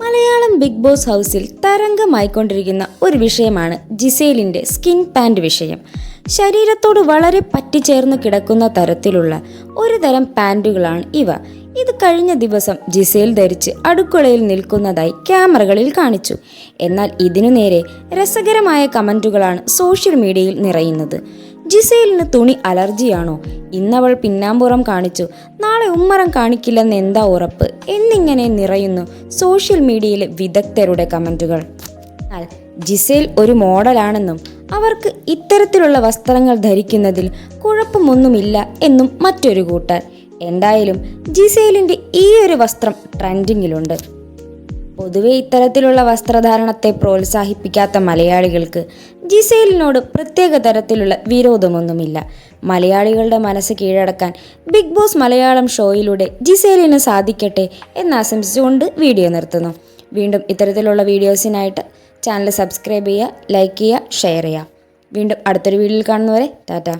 Malayalam big boss ഹൗസിൽ തരംഗമായിക്കൊണ്ടിരിക്കുന്ന ഒരു വിഷയമാണ് ജിസേലിന്റെ സ്കിൻ പാന്റ് വിഷയം. ശരീരത്തോട് വളരെ പറ്റിച്ചേർന്ന് കിടക്കുന്ന തരത്തിലുള്ള ഒരു തരം പാന്റുകളാണ് ഇവ. ഇത് കഴിഞ്ഞ ദിവസം ജിസേൽ ധരിച്ച് അടുക്കളയിൽ നിൽക്കുന്നതായി ക്യാമറകളിൽ കാണിച്ചു. എന്നാൽ ഇതിനു നേരെ രസകരമായ കമന്റുകളാണ് സോഷ്യൽ മീഡിയയിൽ നിറയുന്നത്. ജിസേലിന് തുണി അലർജിയാണോ? ഇന്നവൾ പിന്നാമ്പുറം കാണിച്ചു നാളെ ഉമ്മറം കാണിക്കില്ലെന്ന് എന്താ ഉറപ്പ്? എന്നിങ്ങനെ നിറയുന്നു സോഷ്യൽ മീഡിയയിലെ വിദഗ്ധരുടെ കമന്റുകൾ എന്നാൽ ജിസേൽ ഒരു മോഡലാണെന്നും അവർക്ക് ഇത്തരത്തിലുള്ള വസ്ത്രങ്ങൾ ധരിക്കുന്നതിൽ കുഴപ്പമൊന്നുമില്ല എന്നും മറ്റൊരു കൂട്ടർ. എന്തായാലും ജിസേലിന്റെ ഈ ഒരു വസ്ത്രം ട്രെൻഡിങ്ങിലുണ്ട്. പൊതുവെ ഇത്തരത്തിലുള്ള വസ്ത്രധാരണത്തെ പ്രോത്സാഹിപ്പിക്കാത്ത മലയാളികൾക്ക് ജിസേലിനോട് പ്രത്യേക തരത്തിലുള്ള വിരോധമൊന്നുമില്ല. മലയാളികളുടെ മനസ്സ് കീഴടക്കാൻ ബിഗ് ബോസ് മലയാളം ഷോയിലൂടെ ജിസേലിന് സാധിക്കട്ടെ എന്ന് ആശംസിച്ചുകൊണ്ട് വീഡിയോ നിർത്തുന്നു. വീണ്ടും ഇത്തരത്തിലുള്ള വീഡിയോസിനായിട്ട് ചാനൽ സബ്സ്ക്രൈബ് ചെയ്യുക ലൈക്ക് ചെയ്യുക ഷെയർ ചെയ്യുക. വീണ്ടും അടുത്തൊരു വീഡിയോയിൽ കാണുന്നവരെ ടാറ്റ.